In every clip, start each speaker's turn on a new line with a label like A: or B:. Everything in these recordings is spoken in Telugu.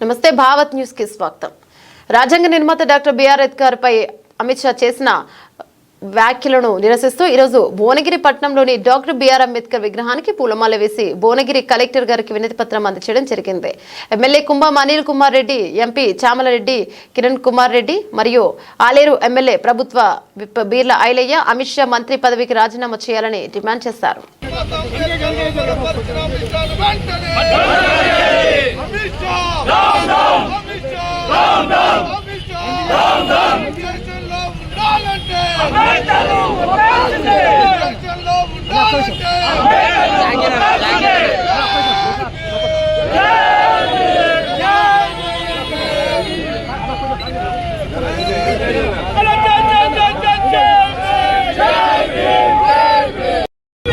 A: నమస్తే భావత్ న్యూస్కి స్వాగతం. రాజ్యాంగ నిర్మాత డాక్టర్ బిఆర్ అంబేద్కర్ పై అమిత్ షా చేసిన వ్యాఖ్యలను నిరసిస్తూ ఈరోజు భువనగిరి పట్టణంలోని డాక్టర్ బిఆర్ అంబేద్కర్ విగ్రహానికి పూలమాల వేసి భువనగిరి కలెక్టర్ గారికి వినతి పత్రం అందచేయడం జరిగింది. ఎమ్మెల్యే కుంభం అనిల్ కుమార్ రెడ్డి ఎంపీ చామలరెడ్డి కిరణ్ కుమార్ రెడ్డి మరియు ఆలేరు ఎమ్మెల్యే ప్రభుత్వ బీర్ల ఐలయ్య అమిత్ షా మంత్రి పదవికి రాజీనామా చేయాలని డిమాండ్ చేశారు.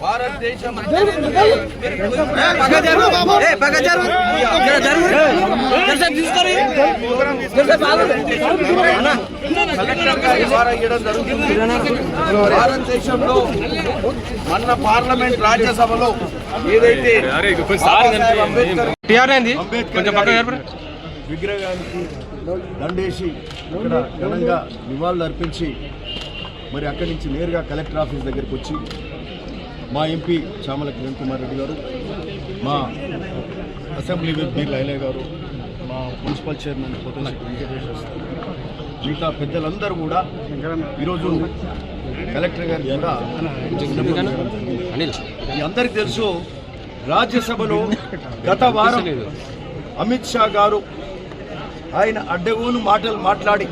B: భారతదేశం భారతదేశంలో మన పార్లమెంట్ రాజ్యసభలో ఏదైతే.
C: విగ్రహానికి దండేసి ఇక్కడ ఘనంగా నివాళులు అర్పించి మరి అక్కడి నుంచి నేరుగా కలెక్టర్ ఆఫీస్ దగ్గరికి వచ్చి మా ఎంపీ చామల కిరణ్ కుమార్ రెడ్డి గారు మా అసెంబ్లీ విప్ లైలే గారు మా మున్సిపల్ చైర్మన్ పొతంశెట్టి మిగతా పెద్దలందరూ కూడా ఈరోజు కలెక్టర్ గారు కూడా అందరికీ తెలుసు రాజ్యసభలో గత వారం అమిత్ షా గారు ఆయన అడ్డగోలు మాటలు మాట్లాడి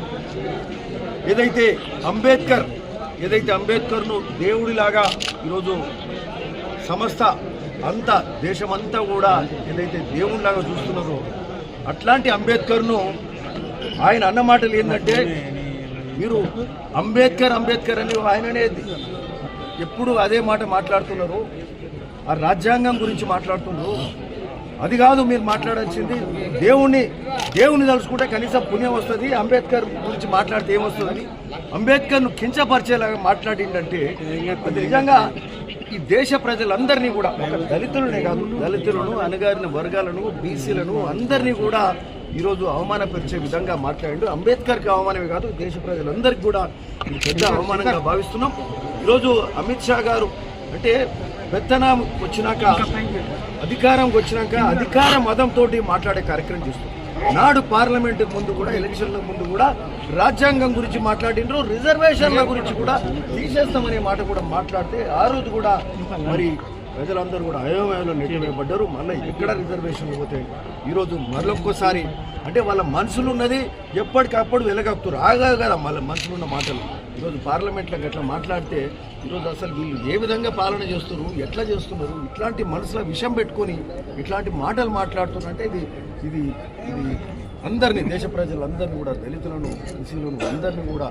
C: ఏదైతే అంబేద్కర్ ఏదైతే అంబేద్కర్ను దేవుడిలాగా ఈరోజు సమస్త అంతా దేశమంతా కూడా ఏదైతే దేవుడిలాగా చూస్తున్నారో అట్లాంటి అంబేద్కర్ను ఆయన అన్న మాటలు ఏంటంటే మీరు అంబేద్కర్ అంబేద్కర్ అని ఆయననే ఎప్పుడు అదే మాట మాట్లాడుతున్నారు ఆ రాజ్యాంగం గురించి మాట్లాడుతున్నారు. అది కాదు మీరు మాట్లాడాల్సింది. దేవుణ్ణి దేవుణ్ణి తలుచుకుంటే కనీసం పుణ్యం వస్తుంది. అంబేద్కర్ గురించి మాట్లాడితే ఏమొస్తుందని. అంబేద్కర్ను కించపరిచేలాగా మాట్లాడిందంటే అది నిజంగా ఈ దేశ ప్రజలందరినీ కూడా ఒక దళితులనే కాదు దళితులను అణగారిన వర్గాలను బీసీలను అందరినీ కూడా ఈరోజు అవమానపరిచే విధంగా మాట్లాడు అంబేద్కర్కి అవమానమే కాదు దేశ ప్రజలందరికీ కూడా పెద్ద అవమానంగా భావిస్తున్నాం. ఈరోజు అమిత్ షా గారు అంటే పెత్తనం వచ్చినాక అధికారం వచ్చినాక అధికార మతంతో మాట్లాడే కార్యక్రమం చేస్తుంది నాడు పార్లమెంట్ ముందు కూడా ఎలక్షన్ల ముందు కూడా రాజ్యాంగం గురించి మాట్లాడినరు రిజర్వేషన్ల గురించి కూడా తీసేస్తామనే మాట కూడా మాట్లాడితే ఆ రోజు కూడా మరి ప్రజలందరూ కూడా అయోమయంలో నెట్టివేయబడ్డారు మళ్ళీ ఎక్కడ రిజర్వేషన్లు పోతే? ఈరోజు మరొక్కసారి అంటే వాళ్ళ మనసులు ఉన్నది ఎప్పటికప్పుడు వెలగక్కుతారు ఆగా కదా మళ్ళీ మనసులో ఉన్న మాటలు. ఈరోజు పార్లమెంట్లో గట్లా మాట్లాడితే ఈరోజు అసలు వీళ్ళు ఏ విధంగా పాలన చేస్తున్నారు ఎట్లా చేస్తున్నారు ఇట్లాంటి మనసులో విషం పెట్టుకొని ఇట్లాంటి మాటలు మాట్లాడుతున్నారంటే ఇది ఇది ఇది అందరినీ దేశ ప్రజలందరినీ కూడా దళితులను బీసీలను అందరినీ కూడా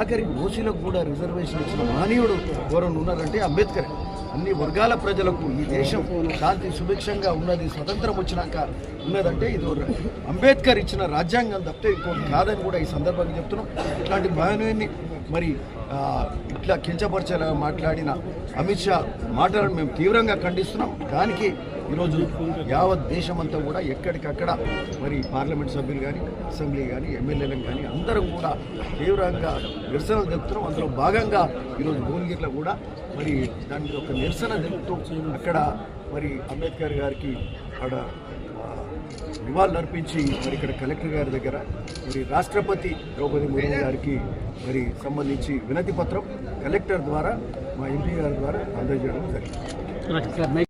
C: ఆఖరికి ఓసీలకు కూడా రిజర్వేషన్ ఇచ్చిన మానీయుడు ఎవరైనా ఉన్నారంటే అంబేద్కర్. అన్ని వర్గాల ప్రజలకు ఈ దేశం శాంతి సుభిక్షంగా ఉన్నది స్వతంత్రం వచ్చినాక ఉన్నదంటే ఇది అంబేద్కర్ ఇచ్చిన రాజ్యాంగం తప్పితే ఇంకోటి కాదని కూడా ఈ సందర్భంగా చెప్తున్నాం. ఇట్లాంటి మహనీయుని మరి ఇట్లా కించపరిచేలా మాట్లాడిన అమిత్ షా మాటలను మేము తీవ్రంగా ఖండిస్తున్నాం. దానికి ఈరోజు యావత్ దేశమంతా కూడా ఎక్కడికక్కడ మరి పార్లమెంట్ సభ్యులు కానీ అసెంబ్లీ కానీ ఎమ్మెల్యేలను కానీ అందరం కూడా తీవ్రంగా నిరసనలు తెలుపుతున్నాం అందులో భాగంగా ఈరోజు భువనగిరిలో కూడా మరి దాని ఒక నిరసన తెలుపుతూ అక్కడ మరి అంబేద్కర్ గారికి అక్కడ ఆ, నివాళులు అర్పించి మరి ఇక్కడ కలెక్టర్ గారి దగ్గర మరి రాష్ట్రపతి ద్రౌపది ముర్ము గారికి మరి సంబంధించి వినతి పత్రం కలెక్టర్ ద్వారా మా ఎంపీ గారి ద్వారా అందజేయడం జరిగింది.